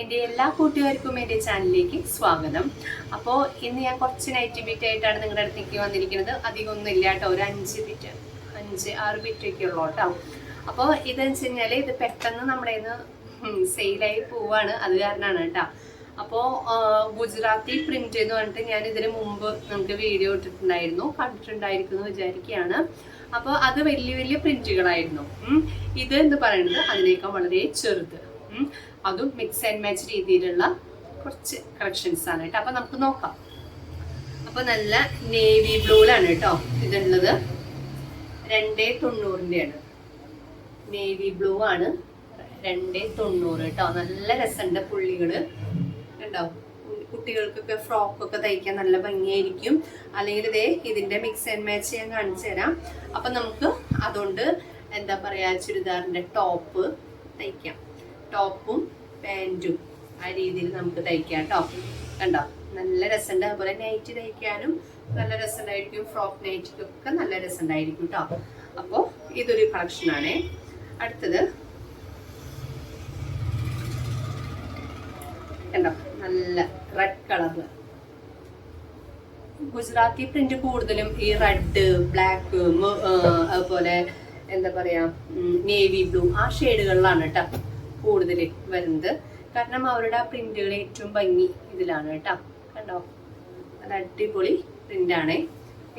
എന്റെ എല്ലാ കൂട്ടുകാർക്കും എന്റെ ചാനലിലേക്ക് സ്വാഗതം. അപ്പോൾ ഇന്ന് ഞാൻ കുറച്ച് നൈറ്റ് ബിറ്റ് ആയിട്ടാണ് നിങ്ങളുടെ അടുത്തേക്ക് വന്നിരിക്കുന്നത്. അധികം ഒന്നും ഇല്ല കേട്ടോ. ഒരു അഞ്ച് ബിറ്റ് അഞ്ച് ആറ് ബിറ്റ് ഒക്കെ ഉള്ളൂ കേട്ടോ. അപ്പോൾ ഇതെന്ന് വെച്ച് കഴിഞ്ഞാൽ ഇത് പെട്ടെന്ന് നമ്മുടെ സെയിലായി പോവാണ്. അത് കാരണമാണ് കേട്ടോ. അപ്പോൾ ഗുജറാത്തി പ്രിന്റ് എന്ന് പറഞ്ഞിട്ട് ഞാൻ ഇതിന് മുമ്പ് നമുക്ക് വീഡിയോ ഇട്ടിട്ടുണ്ടായിരുന്നു. കണ്ടിട്ടുണ്ടായിരിക്കും എന്ന് വിചാരിക്കുകയാണ്. അപ്പോൾ അത് വലിയ വലിയ പ്രിന്റുകളായിരുന്നു ഇത് എന്ന് പറയുന്നത് അതിനേക്കാൾ വളരെ ചെറുത്. അതും മിക്സ് ആൻഡ് മാച്ച് രീതിയിലുള്ള കുറച്ച് കളക്ഷൻസ് ആണ് കേട്ടോ. അപ്പൊ നമുക്ക് നോക്കാം. അപ്പൊ നല്ല നേവി ബ്ലൂലാണ് കേട്ടോ ഇതുള്ളത്. രണ്ടേ തൊണ്ണൂറിന്റെയാണ് നേവി ബ്ലൂ ആണ് രണ്ടേ തൊണ്ണൂറ് കേട്ടോ. നല്ല രസമുണ്ട് പുള്ളികൾ. കേട്ടോ കുട്ടികൾക്കൊക്കെ ഫ്രോക്കൊക്കെ തയ്ക്കാൻ നല്ല ഭംഗിയായിരിക്കും. അല്ലെങ്കിൽ ഇതേ ഇതിന്റെ മിക്സ് ആൻഡ് മാച്ച് ഞാൻ കാണിച്ചു തരാം. അപ്പൊ നമുക്ക് അതുകൊണ്ട് എന്താ പറയാ ചുരിദാറിന്റെ ടോപ്പ് തയ്ക്കാം. ടോപ്പും പാന്റും ആ രീതിയിൽ നമുക്ക് തയ്ക്കാം കേട്ടോ കണ്ടോ? നല്ല രസമുണ്ട്. അതുപോലെ നൈറ്റ് തയ്ക്കാനും നല്ല രസമുണ്ടായിരിക്കും. ഫ്രോക്ക് നൈറ്റിക്കൊക്കെ നല്ല രസമുണ്ടായിരിക്കും കേട്ടോ അപ്പോൾ ഇതൊരു കളക്ഷനാണേ അടുത്തത് കണ്ടോ? നല്ല റെഡ് കളറ് ഗുജറാത്തി പ്രിന്റ് കൂടുതലും ഈ റെഡ് ബ്ലാക്ക് അതുപോലെ എന്താ പറയാ നേവി ബ്ലൂ ആ ഷെയ്ഡുകളിലാണ് കേട്ടോ കൂടുതൽ വരുന്നത്. കാരണം അവരുടെ ആ പ്രിന്റുകൾ ഏറ്റവും ഭംഗി ഇതിലാണ് കേട്ടോ. കണ്ടോ? നല്ല അടിപൊളി പ്രിന്റ് ആണ്.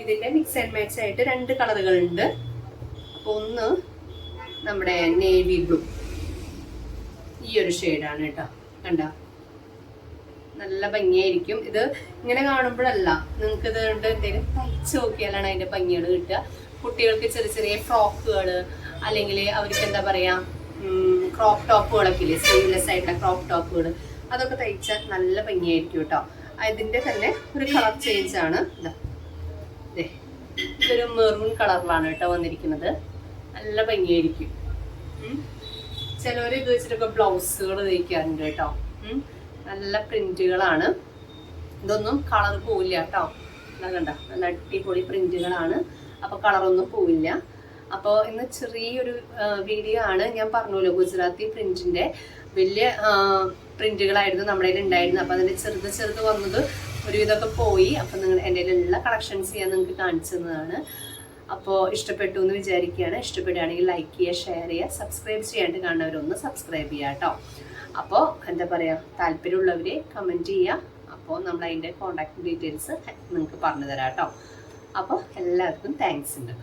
ഇതിന്റെ മിക്സ് ആൻഡ് മാച്ച് ആയിട്ട് രണ്ട് കളറുകളുണ്ട് അപ്പൊ ഒന്ന് നമ്മുടെ നേവി ബ്ലൂ ഈ ഒരു ഷെയ്ഡാണ് കേട്ടോ. കണ്ടോ? നല്ല ഭംഗിയായിരിക്കും. ഇത് ഇങ്ങനെ കാണുമ്പോഴല്ല. നിങ്ങൾക്ക് ഇത് കൊണ്ട് എന്തെങ്കിലും തയ്ച്ച് നോക്കിയാലാണ് അതിന്റെ ഭംഗികൾ കിട്ടുക. കുട്ടികൾക്ക് ചെറിയ ചെറിയ ഫ്രോക്കുകൾ അല്ലെങ്കിൽ അവർക്ക് എന്താ പറയാ ക്രോപ്പ് ടോപ്പുകളൊക്കെ ഇല്ലേ സ്ലീവ്ലെസ് ആയിട്ടുള്ള ക്രോപ്പ് ടോപ്പുകൾ അതൊക്കെ തയ്ച്ചാൽ നല്ല ഭംഗിയായിരിക്കും കേട്ടോ. അതിന്റെ തന്നെ ഒരു കളർ ചേഞ്ച് ആണ്. ഇതൊരു മെറൂൺ കളറിലാണ് കേട്ടോ വന്നിരിക്കുന്നത്. നല്ല ഭംഗിയായിരിക്കും. ചിലവർ ഇത് വെച്ചിട്ടൊക്കെ ബ്ലൗസുകൾ തയ്ക്കാറുണ്ട് കേട്ടോ. നല്ല പ്രിന്റുകളാണ് ഇതൊന്നും കളർ പോവില്ല കേട്ടോ. കണ്ട? നല്ല അടിപൊളി പ്രിന്റുകളാണ് അപ്പൊ കളറൊന്നും പോവില്ല. അപ്പോൾ ഇന്ന് ചെറിയൊരു വീഡിയോ ആണ് ഞാൻ പറഞ്ഞല്ലോ ഗുജറാത്തി പ്രിന്റിന്റെ വലിയ പ്രിന്റുകളായിരുന്നു നമ്മുടെ കയ്യിൽ ഉണ്ടായിരുന്നത്. അപ്പൊ അതിന്റെ ചെറുത് ചെറുത് വന്നത് ഒരുവിധമൊക്കെ പോയി. അപ്പൊ നിങ്ങൾ എന്റെ കയ്യിലുള്ള കളക്ഷൻസ് ഞാൻ നിങ്ങൾക്ക് കാണിച്ചു തന്നതാണ്. അപ്പോൾ ഇഷ്ടപ്പെട്ടു എന്ന് വിചാരിക്കുകയാണ്. ഇഷ്ടപ്പെടുകയാണെങ്കിൽ ലൈക്ക് ചെയ്യുക ഷെയർ ചെയ്യുക സബ്സ്ക്രൈബ് ചെയ്യാണ്ട് കാണുന്നവരൊന്ന് സബ്സ്ക്രൈബ് ചെയ്യുക കേട്ടോ. അപ്പോൾ എന്താ പറയുക താല്പര്യമുള്ളവരെ കമന്റ് ചെയ്യുക. അപ്പോൾ നമ്മൾ അതിന്റെ കോൺടാക്ട് ഡീറ്റെയിൽസ് നിങ്ങൾക്ക് പറഞ്ഞു തരാം കേട്ടോ. അപ്പോൾ എല്ലാവർക്കും താങ്ക്സ് ഉണ്ട്.